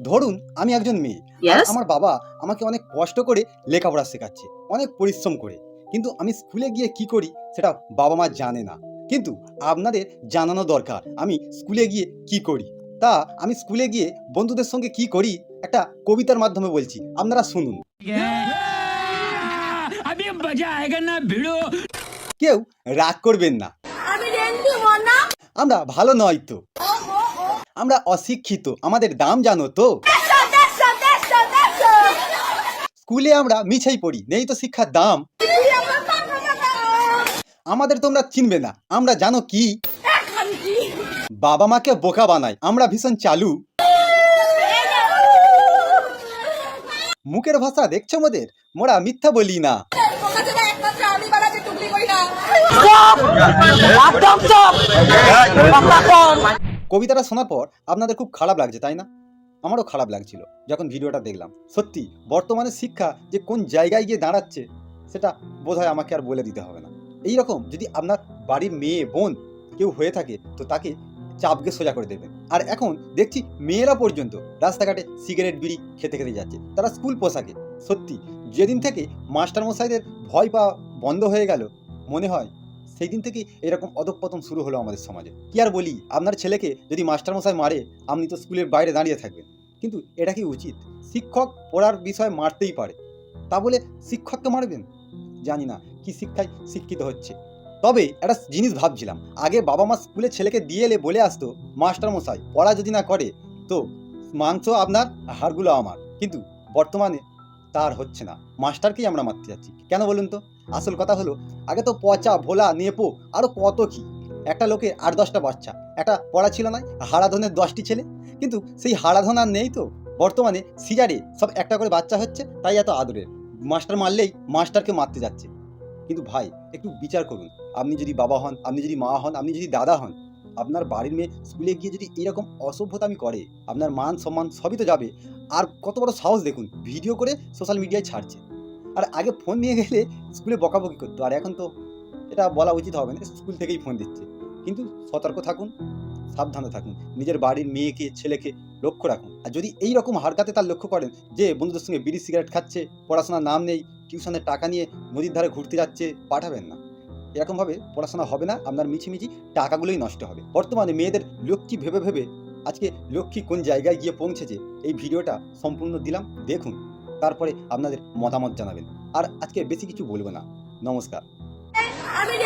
ধরুন আমি একজন মেয়ে। আমার বাবা আমাকে অনেক কষ্ট করে লেখাপড়া শেখাচ্ছে অনেক পরিশ্রম করে। কিন্তু আমি স্কুলে গিয়ে কি করি সেটা বাবা মা জানে না। কিন্তু আপনাদের জানানো দরকার আমি স্কুলে গিয়ে কি করি? তা আমি স্কুলে গিয়ে বন্ধুদের সঙ্গে কি করি একটা কবিতার মাধ্যমে বলছি আপনারা শুনুন। কেউ রাগ করবেন না। আমরা ভালো নয় তো। আমরা অশিক্ষিত, আমাদের দাম জানো তো? স্কুলে আমরা মিছেই পড়ি, নেই তো শিক্ষার দাম? আমাদের তোমরা চিনবে না, আমরা জানো কি? বাবা মাকে বোকা বানাই আমরা ভীষণ চালু। মুখের ভাষা দেখছ মোদের? মোরা মিথ্যা বলি না। কবিতাটা শোনার পর আপনাদের খুব খারাপ লাগছে, তাই না? আমারও খারাপ লাগছিল যখন ভিডিওটা দেখলাম। সত্যি, বর্তমানে শিক্ষা যে কোন জায়গায় গিয়ে দাঁড়াচ্ছে, সেটা বোধহয় আমাকে আর বলে দিতে হবে না। এই রকম যদি আপনার বাড়ির মেয়ে, বোন কেউ হয়ে থাকে, তো তাকে চাপকে সোজা করে দেবেন। আর এখন দেখছি মেয়েরা পর্যন্ত রাস্তাঘাটে সিগারেট বিড়ি খেতে খেতে যাচ্ছে। তারা স্কুল পোশাকে। সত্যি, যেদিন থেকে মাস্টারমশাইদের ভয় পাওয়া বন্ধ হয়ে গেল, মনে হয় সেই দিন থেকেই এরকম অধঃপতন শুরু হলো আমাদের সমাজে। কি আর বলি, আপনার ছেলেকে যদি মাস্টারমশাই মারে, আপনি তো স্কুলের বাইরে দাঁড়িয়ে থাকবেন। কিন্তু এটা কি উচিত? শিক্ষক পড়ার বিষয় মারতেই পারে। তা বলে শিক্ষককে মারবেন? জানি না কি শিক্ষায় শিক্ষিত হচ্ছে। তবে একটা জিনিস ভাবছিলাম, আগে বাবা মা স্কুলে ছেলেকে দিয়ে এলে বলে আসতো, মাস্টারমশাই, পড়া যদি না করে, তো মাংস আপনার, হাড়গুলো আমার। কিন্তু বর্তমানে তার হচ্ছে না। মাস্টারকেই আমরা মারতে যাচ্ছি। কেন বলুন তো? আসল কথা হলো, আগে তো পচা, ভোলা, নেপো আরও কত কি। একটা লোকে আট দশটা বাচ্চা, একটা পড়া ছিল না, হারাধনের দশটি ছেলে। কিন্তু সেই হারাধন আর নেই তো। বর্তমানে সিজারে সব একটা করে বাচ্চা হচ্ছে, তাই এত আদরের। মাস্টার মারলেই মাস্টারকে মারতে যাচ্ছে। কিন্তু ভাই, একটু বিচার করুন। আপনি যদি বাবা হন, আপনি যদি মা হন, আপনি যদি দাদা হন, আপনার বাড়ির মেয়ে স্কুলে গিয়ে যদি এরকম অসভ্যতামি করে, আপনার মান, সম্মান সবই তো যাবে। আর কত বড় সাহস দেখুন, ভিডিও করে সোশ্যাল মিডিয়ায় ছাড়ছে। আর আগে ফোন নিয়ে গেলে স্কুলে বকাবকি করতো। আর এখন তো এটা বলা উচিত হবে না স্কুল থেকেই ফোন দিচ্ছে। কিন্তু সতর্ক থাকুন, সাবধানে থাকুন। নিজের বাড়ির মেয়েকে, ছেলেকে লক্ষ্য রাখুন। আর যদি এই রকম হারকাতে তার লক্ষ্য করেন যে বন্ধুদের সঙ্গে বিড়ি সিগারেট খাচ্ছে, পড়াশোনার নাম নেই টিউশনের টাকা নিয়ে নদীর ধারে ঘুরতে যাচ্ছে, পাঠাবেন না। এরকমভাবে পড়াশোনা হবে না, আপনার মিছিমিছি টাকাগুলোই নষ্ট হবে। বর্তমানে মেয়েদের লক্ষ্মী ভেবে ভেবে আজকে লক্ষ্মী কোন জায়গায় গিয়ে পৌঁছেছে, এই ভিডিওটা সম্পূর্ণ দিলাম। দেখুন। তারপরে আপনাদের মতামত জানাবেন। আর আজকে বেশি কিছু বলব না। নমস্কার। আমি